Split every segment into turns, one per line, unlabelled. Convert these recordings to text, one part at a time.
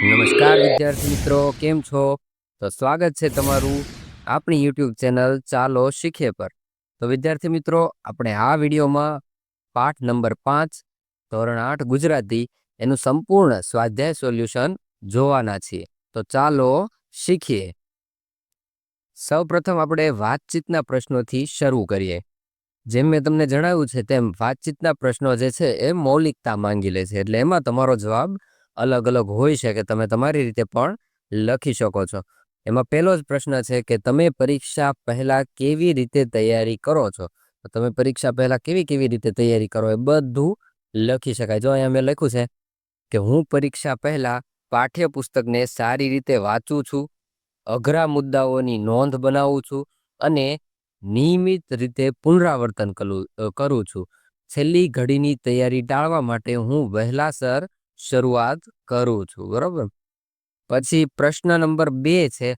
નમસ્કાર વિદ્યાર્થી મિત્રો, કેમ છો? તો સ્વાગત છે તમારું આપણી યુટ્યુબ ચેનલ ચાલો શીખીએ પર. તો વિદ્યાર્થી મિત્રો, આપણે આ વિડીયોમાં પાઠ નંબર પાંચ, ધોરણ આઠ ગુજરાતી એનું સંપૂર્ણ સ્વાધ્યાય સોલ્યુશન જોવાના છીએ. તો ચાલો શીખીએ. સૌપ્રથમ આપણે વાતચીતના પ્રશ્નોથી શરૂ કરીએ. જેમ મેં તમને જણાવ્યું છે તેમ વાતચીતના પ્રશ્નો જે છે એ મૌલિકતા માંગી લે છે, એટલે એમાં તમારો જવાબ અલગ અલગ હોઈ શકે તમે તમારી રીતે પણ લખી શકો છો. એમાં પહેલો જ પ્રશ્ન છે કે તમે પરીક્ષા પહેલાં કેવી રીતે તૈયારી કરો છો? તો તમે પરીક્ષા પહેલાં કેવી કેવી રીતે તૈયારી કરો એ બધું લખી શકાય. જો અહીંયા મેં લખ્યું છે કે હું પરીક્ષા પહેલાં પાઠ્યપુસ્તકને સારી રીતે વાંચું છું, અઘરા મુદ્દાઓની નોંધ બનાવું છું અને નિયમિત રીતે પુનરાવર્તન કરું છું. છેલ્લી ઘડીની તૈયારી ટાળવા માટે હું વહેલાસર શરૂઆત કરું છું, બરોબર? પછી પ્રશ્ન નંબર બે છે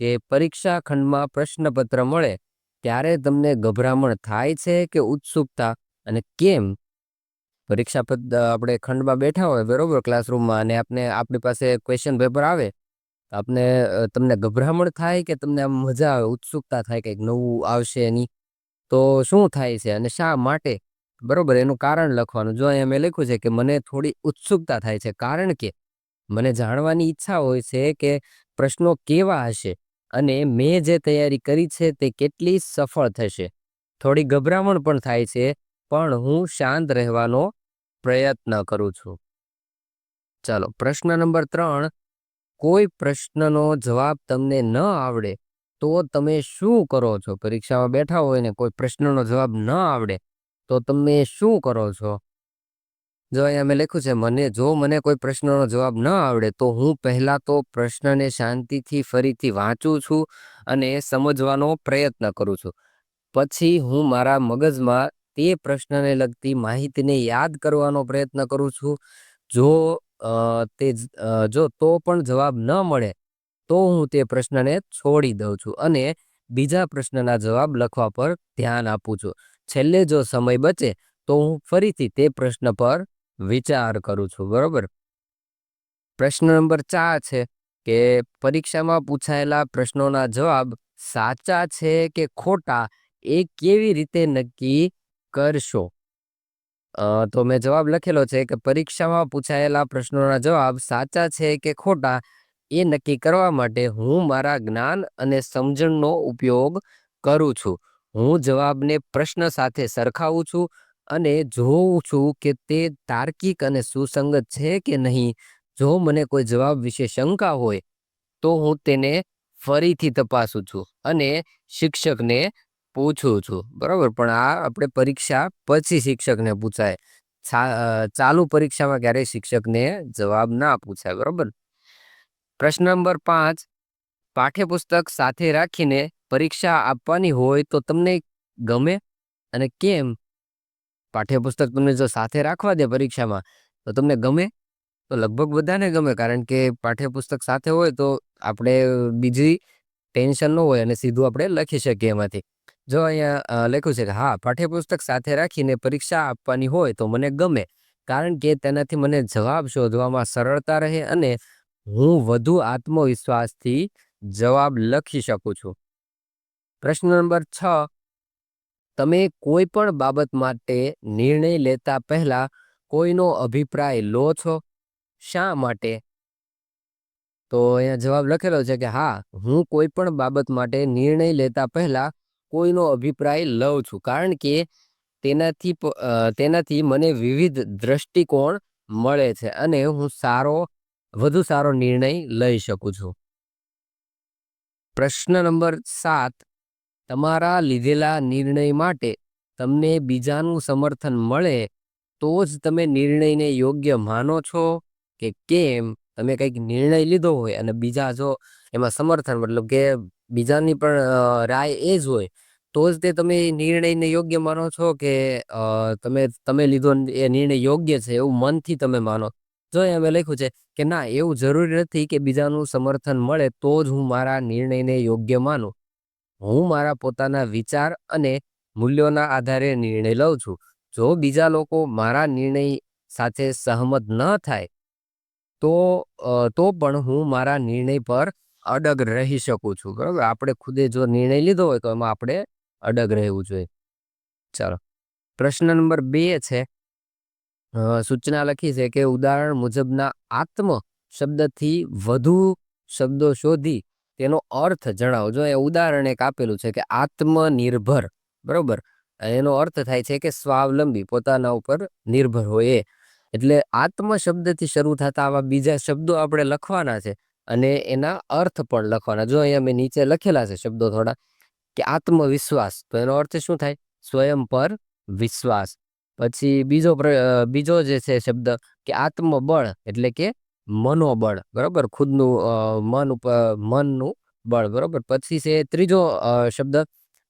કે પરીક્ષા ખંડમાં પ્રશ્નપત્ર મળે ત્યારે તમને ગભરામણ થાય છે કે ઉત્સુકતા? અને કેમ? પરીક્ષા આપણે ખંડમાં બેઠા હોય, બરોબર, ક્લાસરૂમમાં, અને આપણે આપણી પાસે ક્વેશ્ચન પેપર આવે આપને તમને ગભરામણ થાય કે તમને આમ મજા આવે, ઉત્સુકતા થાય, કંઈક નવું આવશે એની તો શું થાય છે અને શા માટે? બરોબર, એનું કારણ લખવાનું. જો અહીંયા મેં લખ્યું છે કે મને થોડી ઉત્સુકતા થાય છે, કારણ કે મને જાણવાની ઈચ્છા હોય છે કે પ્રશ્નો કેવા હશે અને મેં જે તૈયારી કરી છે તે કેટલી સફળ થશે. થોડી ગભરામણ પણ થાય છે, પણ હું શાંત રહેવાનો પ્રયત્ન કરું છું. ચાલો, પ્રશ્ન નંબર ત્રણ. કોઈ પ્રશ્નનો જવાબ તમને ન આવડે તો તમે શું કરો છો? પરીક્ષામાં બેઠા હોય ને કોઈ પ્રશ્નનો જવાબ ન આવડે તો તમે શું કરો છો? જો અહીંયા મેં લખ્યું છે, મને, જો મને કોઈ પ્રશ્નનો જવાબ ન આવડે, તો હું પહેલાં તો પ્રશ્નને શાંતિથી ફરીથી વાંચું છું અને સમજવાનો પ્રયત્ન કરું છું. પછી હું મારા મગજમાં તે પ્રશ્નને લગતી માહિતીને યાદ કરવાનો પ્રયત્ન કરું છું. જો તે જો તો પણ જવાબ ન મળે, તો હું તે પ્રશ્નને છોડી દઉં છું અને બીજા પ્રશ્નના જવાબ લખવા પર ધ્યાન આપું છું. છેલ્લે જો સમય બચે, તો હું ફરીથી તે પ્રશ્ન પર વિચાર કરું છું, બરાબર? પ્રશ્ન નંબર ચાર છે કે, પરીક્ષામાં પૂછાયેલા પ્રશ્નોના જવાબ સાચા છે કે ખોટા એ કેવી રીતે નક્કી કરશો? તો મેં જવાબ લખેલો છે કે પરીક્ષામાં પૂછાયેલા પ્રશ્નોના જવાબ સાચા છે કે ખોટા એ નક્કી કરવા માટે હું મારા જ્ઞાન અને સમજણનો ઉપયોગ કરું છું. હું જવાબને પ્રશ્ન સાથે સરખાવું છું અને જોઉં છું કે તે તાર્કિક અને સુસંગત છે કે નહીં. જો મને કોઈ જવાબ વિશે શંકા હોય, તો હું તેને ફરીથી તપાસું છું અને શિક્ષકને પૂછું છું. બરાબર? પણ આ આપણે પરીક્ષા પછી શિક્ષકને પૂછાય. ચાલુ પરીક્ષામાં ક્યારેય શિક્ષકને જવાબ ના પૂછાય. બરાબર? પ્રશ્ન નંબર પાંચ. પાઠ્યપુસ્તક સાથે રાખીને પરીક્ષા આપવાની હોય તો તમને ગમે અને કેમ? પાઠ્યપુસ્તક તમને જો સાથે રાખવા દે પરીક્ષામાં, તો તમને ગમે? તો લગભગ બધાને ગમે, કારણ કે પાઠ્યપુસ્તક સાથે હોય તો આપણે બીજી ટેન્શન ન હોય અને સીધું આપણે લખી શકીએ એમાંથી. જો અહીંયા લખ્યું છે કે હા, પાઠ્યપુસ્તક સાથે રાખીને પરીક્ષા આપવાની હોય તો મને ગમે, કારણ કે તેનાથી મને જવાબ શોધવામાં સરળતા રહે અને હું વધુ આત્મવિશ્વાસથી જવાબ લખી શકું છું. પ્રશ્ન નંબર છ. તમે કોઈ પણ બાબત માટે નિર્ણય લેતા પહેલા કોઈનો અભિપ્રાય લો છો? શા માટે? તો અહીંયા જવાબ લખેલો છે કે હા, હું કોઈ પણ બાબત માટે નિર્ણય લેતા પહેલા કોઈનો અભિપ્રાય લઉં છું. કારણ કે તેનાથી તેનાથી મને વિવિધ દ્રષ્ટિકોણ મળે છે અને હું સારો, વધુ સારો નિર્ણય લઈ શકું છું. પ્રશ્ન નંબર સાત. તમારા લીધેલા નિર્ણય માટે તમને બીજાનું સમર્થન મળે, તો જ તમે નિર્ણયને યોગ્ય માનો છો કે કેમ? તમે કંઈક નિર્ણય લીધો હોય અને બીજા જો એમાં સમર્થન મતલબ કે બીજાની પણ રાય એ જ હોય, તો જ તે તમે નિર્ણયને યોગ્ય માનો છો કે તમે તમે લીધો એ નિર્ણય યોગ્ય છે એવું મનથી તમે માનો? જો અમે લખ્યું છે કે ના, એવું જરૂરી નથી કે બીજાનું સમર્થન મળે, તો જ હું મારા નિર્ણયને યોગ્ય માનું. હું મારા પોતાના વિચાર અને મૂલ્યોના આધારે નિર્ણય લઉં છું. જો બીજા લોકો મારા નિર્ણય સાથે સહમત ન થાય, તો તો પણ હું મારા નિર્ણય પર અડગ રહી શકું છું. બરાબર? આપણે ખુદે જો નિર્ણય લીધો હોય તો એમાં આપણે અડગ રહેવું જોઈએ. ચાલો. પ્રશ્ન નંબર બે છે સૂચના લખી છે કે ઉદાહરણ મુજબના આત્મ શબ્દથી વધુ શબ્દો શોધી તેનો અર્થ જણાવો. જો એ ઉદાહરણ એક આપેલું છે કે આત્મનિર્ભર, બરોબર? એનો અર્થ થાય છે કે સ્વાવલંબી, પોતાના ઉપર નિર્ભર હોય એ. એટલે આત્મ શબ્દથી શરૂ થતા આવા બીજા શબ્દો આપણે લખવાના છે અને એના અર્થ પણ લખવાના. જો અહીંયા મેં નીચે લખેલા છે શબ્દો થોડા, કે આત્મવિશ્વાસ, તો એનો અર્થ શું થાય? સ્વયં પર વિશ્વાસ. પછી બીજો બીજો જે છે શબ્દ, કે આત્મબળ, એટલે કે મનોબળ, બરાબર? ખુદનું મન ઉપર મનનું બળ, બરાબર? પછી છે ત્રીજો શબ્દ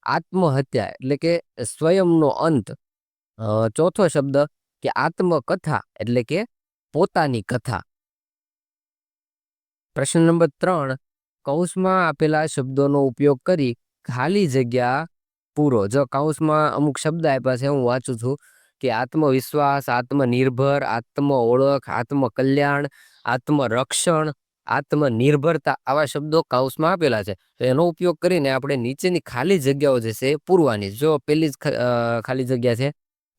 આત્મહત્યા, એટલે કે સ્વયંનો અંત. ચોથો શબ્દ કે આત્મકથા, એટલે કે પોતાની કથા. પ્રશ્ન નંબર ત્રણ, કૌંસમાં આપેલા શબ્દોનો ઉપયોગ કરી ખાલી જગ્યા પૂરો. જો કૌંસમાં અમુક શબ્દ આપ્યા છે, હું વાંચું છું કે આત્મવિશ્વાસ, આત્મનિર્ભર આત્મ ઓળખ આત્મકલ્યાણ આત્મરક્ષણ, આત્મનિર્ભરતા આવા શબ્દો કાઉસમાં આપેલા છે. તો એનો ઉપયોગ કરીને આપણે નીચેની ખાલી જગ્યાઓ જે છે એ પૂરવાની. જો પેલી જ ખાલી જગ્યા છે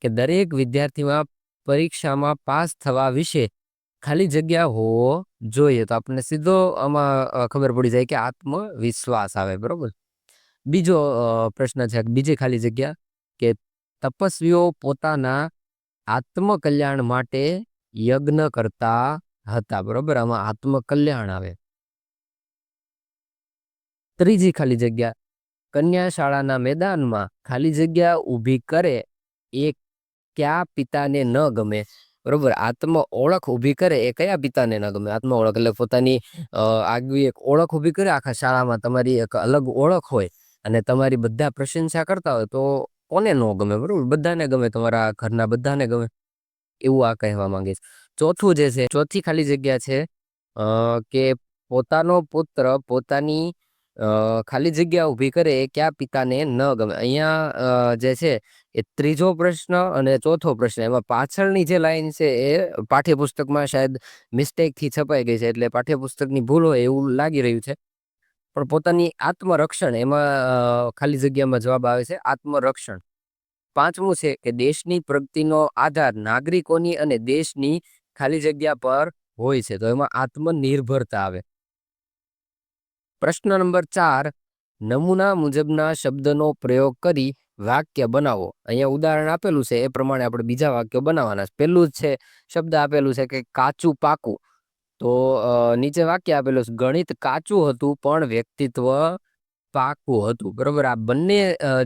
કે દરેક વિદ્યાર્થીમાં પરીક્ષામાં પાસ થવા વિશે ખાલી જગ્યા હોવો જોઈએ તો આપણને સીધો આમાં ખબર પડી જાય કે આત્મવિશ્વાસ આવે, બરોબર? બીજો પ્રશ્ન છે, બીજી ખાલી જગ્યા કે તપસ્વીઓ પોતાના આત્મકલ્યાણ માટે યજ્ઞ કરતા હતા, બરોબર? આમાં આત્મકલ્યાણ આવે. ત્રીજી ખાલી જગ્યા કન્યા શાળાના મેદાનમાં ખાલી જગ્યા ઊભી કરે એ કયા પિતાને ન ગમે, બરોબર? આત્મ ઓળખ ઊભી કરે એ કયા પિતાને ન ગમે? આત્મ ઓળખ એટલે પોતાની આગવી એક ઓળખ ઊભી કરે, આખા શાળામાં તમારી એક અલગ ઓળખ હોય અને તમારી બધા પ્રશંસા કરતા હોય તો કોને ન ગમે, બરોબર? બધાને ગમે, તમારા ઘરના બધાને ગમે, એવું આ કહેવા માંગે છે. ચોથું જે છે, ચોથી ખાલી જગ્યા છે કે પોતાનો પુત્ર પોતાની ખાલી જગ્યા ઊભી કરે એ ક્યાં પિતાને ન ગમે. અહીંયા જે છે એ ત્રીજો પ્રશ્ન અને ચોથો પ્રશ્ન, એમાં પાછળની જે લાઈન છે એ પાઠ્યપુસ્તકમાં શાયદ મિસ્ટેકથી છપાઈ ગઈ છે, એટલે પાઠ્યપુસ્તકની ભૂલ હોય એવું લાગી રહ્યું છે. પણ પોતાની આત્મરક્ષણ, એમાં ખાલી જગ્યામાં જવાબ આવે છે, આત્મરક્ષણ. પાંચમું છે કે દેશની પ્રગતિનો આધાર નાગરિકોની અને દેશની ખાલી જગ્યા પર હોય છે, તો એમાં આત્મનિર્ભરતા આવે. પ્રશ્ન નંબર ચાર, નમૂના મુજબના શબ્દનો પ્રયોગ કરી વાક્ય બનાવો. અહીંયા ઉદાહરણ આપેલું છે, એ પ્રમાણે આપણે બીજા વાક્યો બનાવવાના છે. પહેલું જ છે, શબ્દ આપેલું છે કે કાચું પાકું. તો નીચે વાક્ય આપેલું છે, ગણિત કાચું હતું, પણ વ્યક્તિત્વ પાકું હતું. બરોબર? આ બંને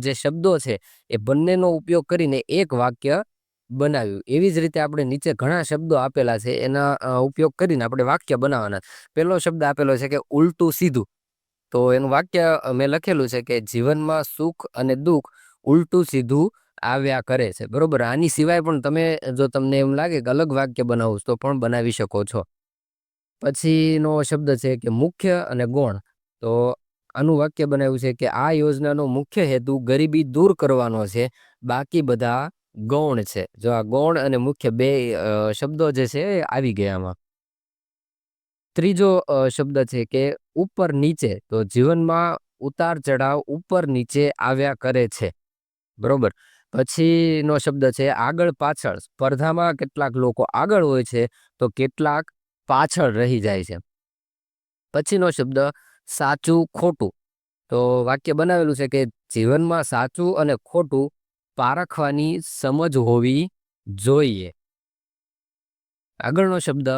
જે શબ્દો છે, એ બંનેનો ઉપયોગ કરીને એક વાક્ય બનાવ્યું. એવી જ રીતે આપણે નીચે ઘણા શબ્દો આપેલા છે, એના ઉપયોગ કરીને આપણે વાક્ય બનાવવાના. પહેલો શબ્દ આપેલો છે કે ઉલટું સીધું. તો એનું વાક્ય મેં લખેલું છે કે જીવનમાં સુખ અને દુઃખ ઉલટું સીધું આવ્યા કરે છે. બરોબર? આની સિવાય પણ તમે, જો તમને એમ લાગે કે અલગ વાક્ય બનાવું તો પણ બનાવી શકો છો. પછીનો શબ્દ છે કે મુખ્ય અને ગૌણ. તો આનું વાક્ય બનાવ્યું છે કે આ યોજનાનો મુખ્ય હેતુ ગરીબી દૂર કરવાનો છે. બાકી બધા ગૌણ છે. જો આ ગૌણ અને મુખ્ય બે શબ્દો જે છે એ આવી ગયા આમાં. ત્રીજો શબ્દ છે કે ઉપર નીચે, તો જીવનમાં ઉતાર ચઢાવ ઉપર નીચે આવ્યા કરે છે. બરોબર? પછીનો શબ્દ છે આગળ પાછળ. સ્પર્ધામાં કેટલાક લોકો આગળ હોય છે, તો કેટલાક પાછળ રહી જાય છે. પછીનો શબ્દ, સાચું ખોટું. તો વાક્ય બનાવેલું છે કે જીવનમાં સાચું અને ખોટું પારખવાની સમજ હોવી જોઈએ. આગળનો શબ્દ,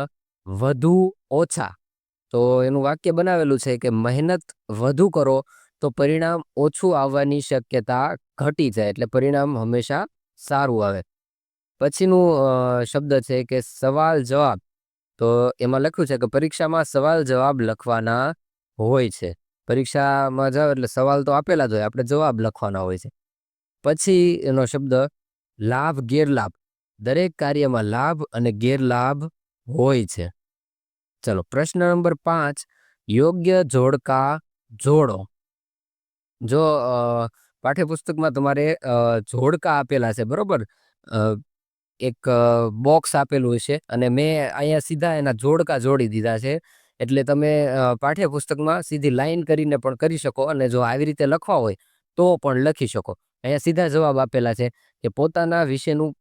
વધુ ઓછા તો એનું વાક્ય બનાવેલું છે કે, મહેનત વધુ કરો તો પરિણામ ઓછું આવવાની શક્યતા ઘટી જાય, એટલે પરિણામ હંમેશા સારું આવે પછીનું શબ્દ છે કે, સવાલ જવાબ તો એમાં લખ્યું છે કે, પરીક્ષામાં સવાલ જવાબ લખવાના હોય છે પરીક્ષામાં જાઓ એટલે સવાલ તો આપેલા જ હોય, આપણે જવાબ લખવાના હોય છે. પછી એનો શબ્દ લાભ, ગેરલાભ. દરેક કાર્યમાં લાભ અને ગેરલાભ હોય છે. ચલો, પ્રશ્ન નંબર પાંચ. યોગ્ય જોડકા જોડો. જો પાઠ્યપુસ્તકમાં તમારે જોડકા આપેલા છે, બરોબર? એક બોક્સ આપેલું છે અને મેં અહીંયા સીધા એના જોડકા જોડી દીધા છે. એટલે તમે પાઠ્યપુસ્તકમાં સીધી લાઈન કરીને પણ કરી શકો અને જો આવી રીતે લખવા હોય તો પણ લખી શકો. અહીંયા સીધા જવાબ આપેલા છે કે પોતાના વિશેનું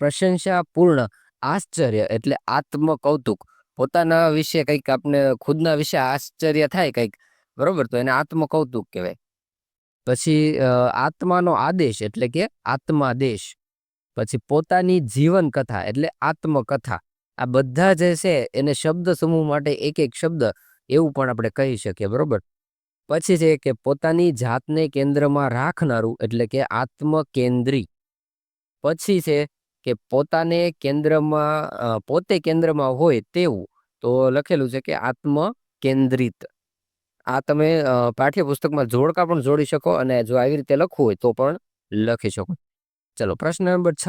પ્રશંસાપૂર્ણ આશ્ચર્ય એટલે આત્મ કૌતુક પોતાના વિશે કંઈક આપણે ખુદના વિશે આશ્ચર્ય થાય કંઈક, બરોબર? તો એને આત્મ કૌતુક કહેવાય. પછી આત્માનો આદેશ એટલે કે આત્માદેશ. પછી પોતાની જીવન કથા એટલે આત્મકથા. આ બધા જે છે એને શબ્દ સમૂહ માટે એક એક શબ્દ એવું પણ આપણે કહી શકીએ, બરોબર? પછી છે કે પોતાની જાતને કેન્દ્રમાં રાખનારું એટલે કે આત્મકેન્દ્રી. પછી છે કે પોતાને કેન્દ્રમાં પોતે કેન્દ્રમાં હોય તેવું તો લખેલું છે કે આત્મ કેન્દ્રિત આ તમે પાઠ્યપુસ્તકમાં જોડકા પણ જોડી શકો અને જો આવી રીતે લખવું હોય તો પણ લખી શકો. ચલો, પ્રશ્ન નંબર છ.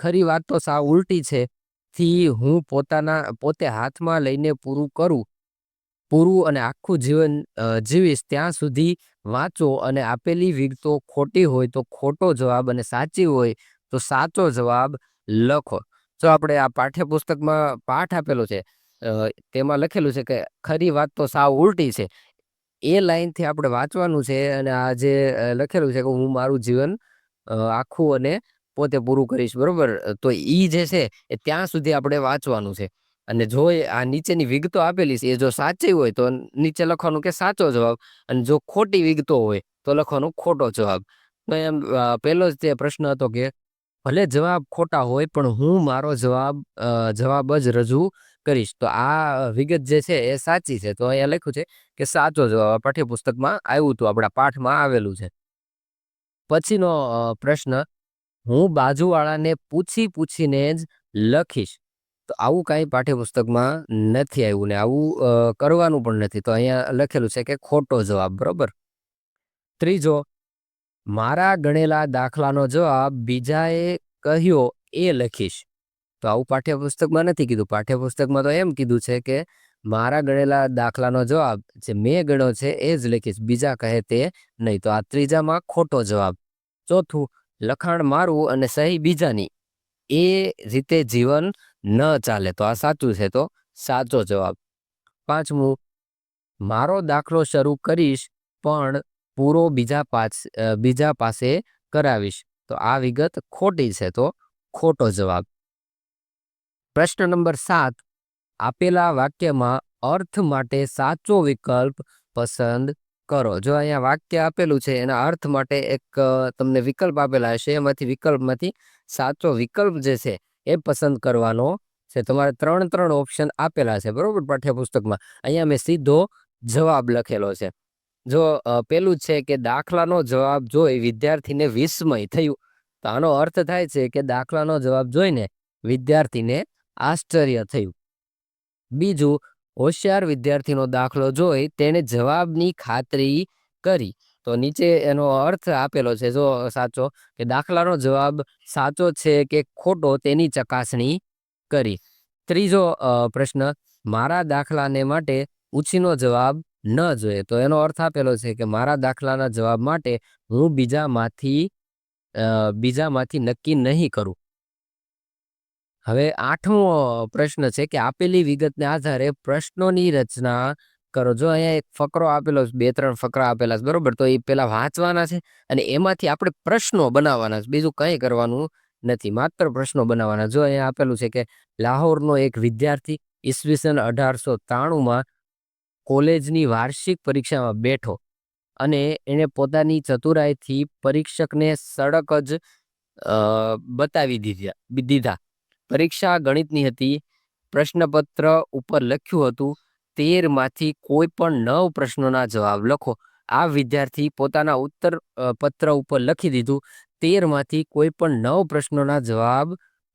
ખરી વાત તો સાવ ઉલટી છે? થી હું પોતાના, પોતે હાથમાં લઈને પૂરું કરું પૂરું અને આખું જીવન જીવીશ ત્યાં સુધી વાંચો અને આપેલી વિગતો ખોટી હોય તો ખોટો જવાબ અને સાચી હોય તો સાચો જવાબ લખો. જો આપણે આ પાઠ્યપુસ્તકમાં પાઠ આપેલો છે તેમાં લખેલું છે કે ખરી વાત તો સાવ ઉલટી છે. એ લાઈનથી આપણે વાંચવાનું છે અને આ જે લખેલું છે કે હું મારું જીવન આખું અને પોતે પૂરું કરીશ, બરાબર? તો એ જે છે એ ત્યાં સુધી આપણે વાંચવાનું છે. અને જો એ આ નીચેની વિગતો આપેલી છે, એ જો સાચી હોય તો નીચે લખવાનું કે સાચો જવાબ અને જો ખોટી વિગતો હોય તો લખવાનું ખોટો જવાબ. તો એમ પહેલો જ તે પ્રશ્ન હતો કે ભલે જવાબ ખોટા હોય પણ હું મારો જવાબ જવાબ જ રજૂ કરીશ. તો આ વિગત જે છે એ સાચી છે. તો અહીંયા લખ્યું છે કે સાચો જવાબ પાઠ્યપુસ્તકમાં આવ્યું હતું, આપણા પાઠમાં આવેલું છે. પછીનો પ્રશ્ન, હું બાજુવાળાને પૂછી પૂછીને જ લખીશ. તો આવું કાંઈ પાઠ્યપુસ્તકમાં નથી આવ્યું ને આવું કરવાનું પણ નથી. તો અહીંયા લખેલું છે કે ખોટો જવાબ, બરોબર? ત્રીજો, મારા ગણેલા દાખલાનો જવાબ બીજાએ કહ્યો એ લખીશ. તો આવું પાઠ્યપુસ્તકમાં નથી કીધું. પાઠ્યપુસ્તકમાં તો એમ કીધું છે કે મારા ગણેલા દાખલાનો જવાબ જે મેં ગણ્યો છે એ જ લખીશ, બીજા કહે તે નહીં. તો આ ત્રીજામાં ખોટો જવાબ. ચોથું, લખાણ મારું અને સહી બીજાની. એ રીતે જીવન ન ચાલે તો આ સાચું છે તો સાચો જવાબ. પાંચમું, મારો દાખલો શરૂ કરીશ પણ પૂરો બીજા પાસ બીજા પાસે કરાવીશ. તો આ વિગત ખોટી છે તો ખોટો જવાબ. પ્રશ્ન નંબર સાત, આપેલા વાક્યમાં અર્થ માટે સાચો વિકલ્પ પસંદ કરો. જો અહીંયા વાક્ય આપેલું છે એના અર્થ માટે એક તમને વિકલ્પ આપેલા હશે, એમાંથી વિકલ્પમાંથી સાચો વિકલ્પ જે છે એ પસંદ કરવાનો છે. તમારે ત્રણ ત્રણ ઓપ્શન આપેલા છે, બરાબર? પાઠ્યપુસ્તકમાં. અહીંયા મેં સીધો જવાબ લખેલો છે. જો પેલું છે કે દાખલાનો જવાબ જોઈ વિદ્યાર્થીને વિસ્મય થયું. તો આનો અર્થ થાય છે કે દાખલાનો જવાબ જોઈને વિદ્યાર્થીને આશ્ચર્ય થયું. બીજું, હોશિયાર વિદ્યાર્થીનો દાખલો જોઈ તેણે જવાબની ખાતરી કરી. તો નીચે એનો અર્થ આપેલો છે, જો સાચો, કે દાખલાનો જવાબ સાચો છે કે ખોટો તેની ચકાસણી કરી. ત્રીજો પ્રશ્ન, મારા દાખલાને માટે ઉછીનો જવાબ ન જોઈએ. તો એનો અર્થ આપેલો છે કે મારા દાખલાના જવાબ માટે હું બીજામાંથી બીજામાંથી નક્કી નહીં કરું. હવે આઠમો પ્રશ્ન છે કે આપેલી વિગતને આધારે પ્રશ્નોની રચના કરો. જો અહીંયા એક ફકરો આપેલો બે ત્રણ ફકરા આપેલા છે, બરોબર? તો એ પેલા વાંચવાના છે અને એમાંથી આપણે પ્રશ્નો બનાવવાના છે. બીજું કંઈ કરવાનું નથી, માત્ર પ્રશ્નો બનાવવાના. જો અહીંયા આપેલું છે કે લાહોરનો એક વિદ્યાર્થી ઈસવીસન અઢારસો ત્રાણુંમાં કોલેજની વાર્ષિક પરીક્ષામાં બેઠો અને એણે પોતાની ચતુરાઈથી પરીક્ષકને સડક જ બતાવી દીધા દીધા. પરીક્ષા ગણિતની હતી, પ્રશ્નપત્ર ઉપર લખ્યું હતું તેરમાંથી કોઈ પણ નવ પ્રશ્નોના જવાબ લખો. આ વિદ્યાર્થી પોતાના ઉત્તર પત્ર ઉપર લખી દીધું. તેરમાંથી કોઈ પણ નવ પ્રશ્નોના જવાબ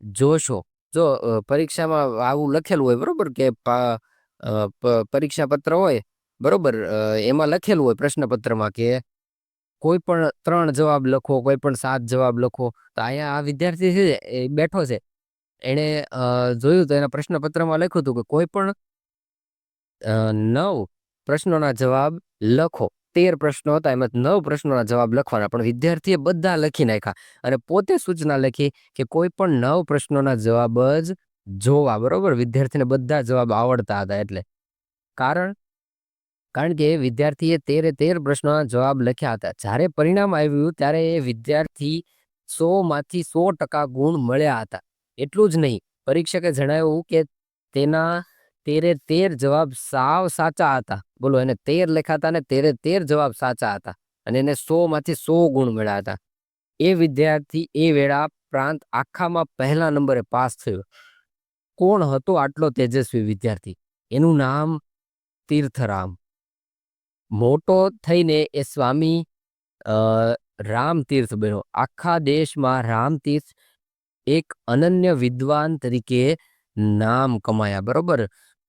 જોશો. જો પરીક્ષામાં આવું લખેલું હોય, બરાબર? કે પરીક્ષા પત્ર હોય, બરાબર? એમાં લખેલું હોય પ્રશ્નપત્રમાં કે કોઈ પણ ત્રણ જવાબ લખો, કોઈ પણ સાત જવાબ લખો, તો અહીંયા આ વિદ્યાર્થી છે એ બેઠો છે. એણે જોયું તો એના પ્રશ્નપત્રમાં લખ્યું હતું કે કોઈ પણ નવ પ્રશ્નોના જવાબ લખો. તેર પ્રશ્નો હતા, એમાં નવ પ્રશ્નોના જવાબ લખવાના, પણ વિદ્યાર્થીએ બધા લખી નાખ્યા. અને પોતે સૂચના લખી કે કોઈ પણ નવ પ્રશ્નોના જવાબ જ જોવા, બરોબર? વિદ્યાર્થીને બધા જવાબ આવડતા હતા એટલે. કારણ કારણ કે વિદ્યાર્થીએ તેરે તેર પ્રશ્નોના જવાબ લખ્યા હતા. જ્યારે પરિણામ આવ્યું, ત્યારે એ વિદ્યાર્થી સોમાંથી સો ટકા ગુણ મળ્યા હતા. એટલું જ નહીં. પરીક્ષકે જણાવ્યું કે તેના તેરે તેર જવાબ સાવ સાચા હતા. બોલો, એને તેર લખાતા ને તેરે તેર જવાબ સાચા હતા અને એને સો માંથી સો ગુણ મળ્યા હતા. એ વિદ્યાર્થી એ વેળા પ્રાંત આખામાં પહેલા નંબરે પાસ થયો. કોણ હતો આટલો તેજસ્વી વિદ્યાર્થી? એનું નામ તીર્થરામ. મોટો થઈને એ સ્વામી રામતીર્થ બન્યો. આખા દેશમાં રામતીર્થ એક અનન્ય વિદ્વાન તરીકે નામ કમાયા. બરોબર?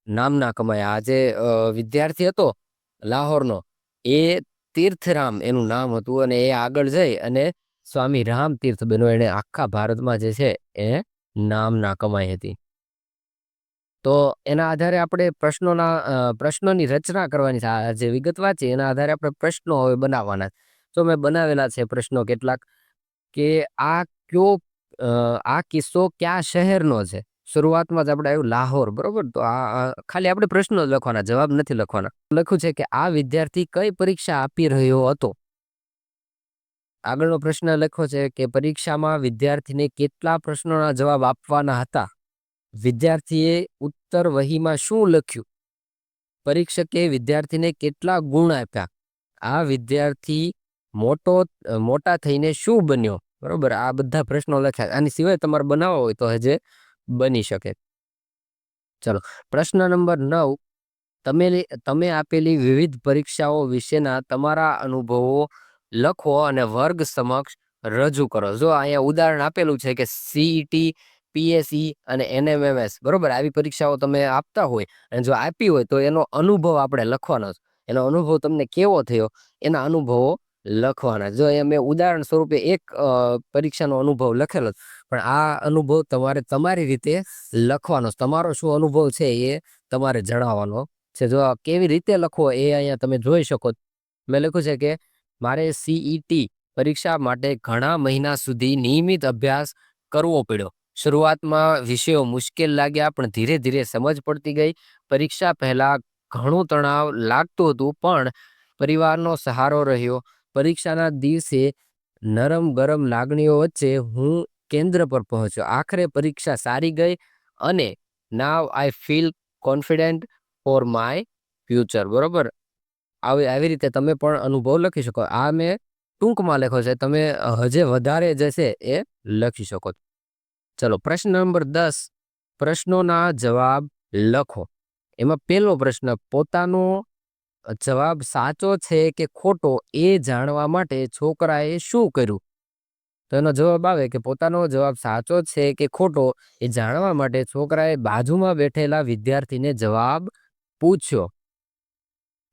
નામના કમાયા. આજે વિદ્યાર્થી હતો, લાહોરનો. એ તીર્થરામ એનું નામ હતું અને એ આગળ જઈ અને સ્વામી રામ તીર્થ બન્યો એણે આખા ભારતમાં જે છે એ નામના કમાઈ હતી. તો એના આધારે આપણે પ્રશ્નોના પ્રશ્નોની રચના કરવાની છે. આ જે વિગત વાંચી એના આધારે આપણે પ્રશ્નો હવે બનાવવાના તો મેં બનાવેલા છે પ્રશ્નો કેટલાક કે આ કયો આ કિસ્સો કયા શહેરનો છે? શરૂઆતમાં જ આપણે આવ્યું લાહોર, બરોબર? તો આ ખાલી આપણે પ્રશ્નો લખવાના, જવાબ નથી લખવાના. લખ્યું છે કે આ વિદ્યાર્થી કઈ પરીક્ષા આપી રહ્યો હતો? આગળનો પ્રશ્ન લખ્યો છે કે પરીક્ષામાં વિદ્યાર્થીને કેટલા પ્રશ્નોના જવાબ આપવાના હતા? વિદ્યાર્થીએ ઉત્તર વહીમાં શું લખ્યું? પરીક્ષકે વિદ્યાર્થીને કેટલા ગુણ આપ્યા? આ વિદ્યાર્થી મોટો, મોટા થઈને શું બન્યો? બરોબર? આ બધા પ્રશ્નો લખ્યા. આની સિવાય તમારે બનાવવા હોય તો હજે બની શકે. ચલો, પ્રશ્ન નંબર નવ. તમે તમે આપેલી વિવિધ પરીક્ષાઓ વિશેના તમારા અનુભવો લખો અને વર્ગ સમક્ષ રજૂ કરો. જો અહીંયા ઉદાહરણ આપેલું છે કે સીઈટી પીએસઈ અને એનએમએમએસ બરોબર? આવી પરીક્ષાઓ તમે આપતા હોય અને જો આપી હોય તો એનો અનુભવ આપણે લખવાનો છે. એનો અનુભવ તમને કેવો થયો? એના અનુભવો લખવાના. જો એ મેં ઉદાહરણ સ્વરૂપે એક પરીક્ષાનો અનુભવ લખેલો પણ આ અનુભવ તમારે તમારી રીતે લખવાનો તમારો શું અનુભવ છે એ તમારે જણાવવાનો છે. જો કેવી રીતે લખવો એ અહીંયા તમે જોઈ શકો. મેં લખ્યું છે કે મારે સીઈટી પરીક્ષા માટે ઘણા મહિના સુધી નિયમિત અભ્યાસ કરવો પડ્યો. શરૂઆતમાં વિષયો મુશ્કેલ લાગ્યા પણ ધીરે ધીરે સમજ પડતી ગઈ. પરીક્ષા પહેલાં ઘણું તણાવ લાગતું હતું પણ પરિવારનો સહારો રહ્યો. પરીક્ષાના દિવસે નરમ ગરમ લાગણીઓ વચ્ચે હું કેન્દ્ર પર પહોંચ્યો. આખરે પરીક્ષા સારી ગઈ અને now I feel confident for my future બરોબર? આવી આવી રીતે તમે પણ અનુભવ લખી શકો. આ મેં ટૂંકમાં લખો છે. તમે હજે વધારે જે છે એ લખી શકો. ચલો, પ્રશ્ન નંબર દસ. પ્રશ્નોના જવાબ લખો. એમાં પહેલો પ્રશ્ન, પોતાનો જવાબ સાચો છે કે ખોટો એ જાણવા માટે છોકરાએ શું કર્યું? તો એનો જવાબ આવે કે પોતાનો જવાબ સાચો છે કે ખોટો એ જાણવા માટે છોકરાએ બાજુમાં બેઠેલા વિદ્યાર્થીને જવાબ પૂછ્યો.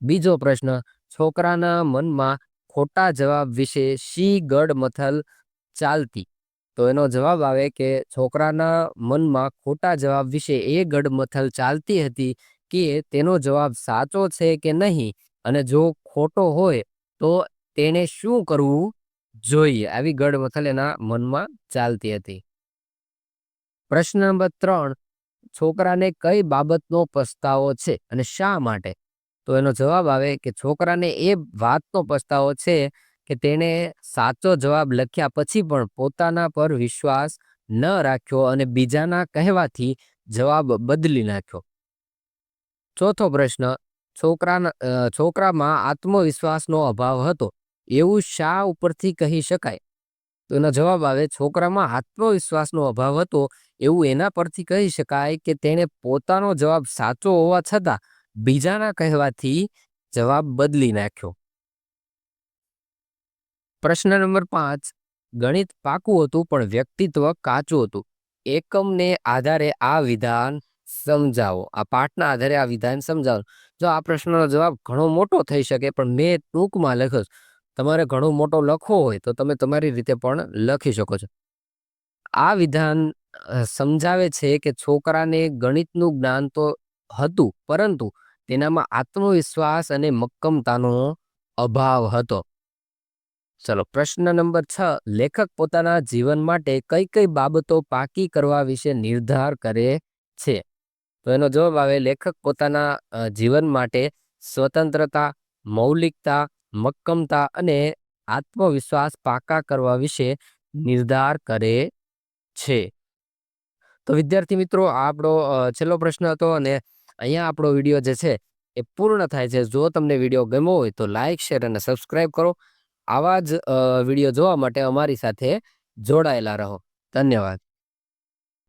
બીજો પ્રશ્ન, છોકરાના મનમાં ખોટા જવાબ વિશે શી ગડમથલ ચાલતી? તો એનો જવાબ આવે કે છોકરાના મનમાં ખોટા જવાબ વિશે એ ગડમથલ ચાલતી હતી કે તેનો જવાબ સાચો છે કે નહીં? અને જો ખોટો હોય તો તેણે શું કરવું? જોઈએ, આવી ગડમથલ એના મનમાં ચાલતી હતી. પ્રશ્ન નંબર ત્રણ, છોકરાને કઈ બાબતનો પસ્તાવો છે અને શા માટે? તો એનો જવાબ આવે કે છોકરાને એ વાતનો પસ્તાવો છે કે તેણે સાચો જવાબ લખ્યા પછી પણ પોતાના પર વિશ્વાસ ન રાખ્યો અને બીજાના કહેવાથી જવાબ બદલી નાખ્યો. ચોથો પ્રશ્ન, છોકરાના છોકરામાં આત્મવિશ્વાસનો અભાવ હતો. એવું શા ઉપરથી કહી શકાય? તો એનો જવાબ આવે, છોકરામાં આત્મવિશ્વાસનો અભાવ હતો એવું એના પરથી કહી શકાય કે તેણે પોતાનો જવાબ સાચો હોવા છતાં બીજાના કહેવાથી જવાબ બદલી નાખ્યો. પ્રશ્ન નંબર પાંચ. ગણિત પાકું હતું પણ વ્યક્તિત્વ કાચું હતું. એકમને આધારે આ વિધાન સમજાવો. આ પાઠના આધારે આ વિધાન સમજાવો. જો આ પ્રશ્નનો જવાબ ઘણો મોટો થઈ શકે, પણ મેં ટૂંકમાં લખ્યો તમારે ઘણો મોટો લખવો હોય તો તમે તમારી રીતે પણ લખી શકો છો. આ વિધાન સમજાવે છે કે છોકરાને ગણિતનું જ્ઞાન તો હતું, પરંતુ તેનામાં આત્મવિશ્વાસ અને મક્કમતાનો અભાવ હતો. ચલો, પ્રશ્ન નંબર છ. લેખક પોતાના જીવન માટે કઈ કઈ બાબતો પાકી કરવા વિશે નિર્ધાર કરે છે? તો એનો જવાબ આવે, લેખક પોતાના જીવન માટે સ્વતંત્રતા, મૌલિકતા મક્કમતા અને આત્મવિશ્વાસ પાકા કરવા વિશે નિર્ધાર કરે છે. તો વિદ્યાર્થી મિત્રો, આપણો છેલ્લો પ્રશ્ન હતો અને અહીંયા આપણો વીડિયો જે છે એ પૂર્ણ થાય છે. જો તમને વીડિયો ગમ્યો હોય તો લાઇક શેર અને સબસ્ક્રાઇબ કરો. આવા જ વીડિયો જોવા માટે અમારી સાથે જોડાયેલા રહો. ધન્યવાદ.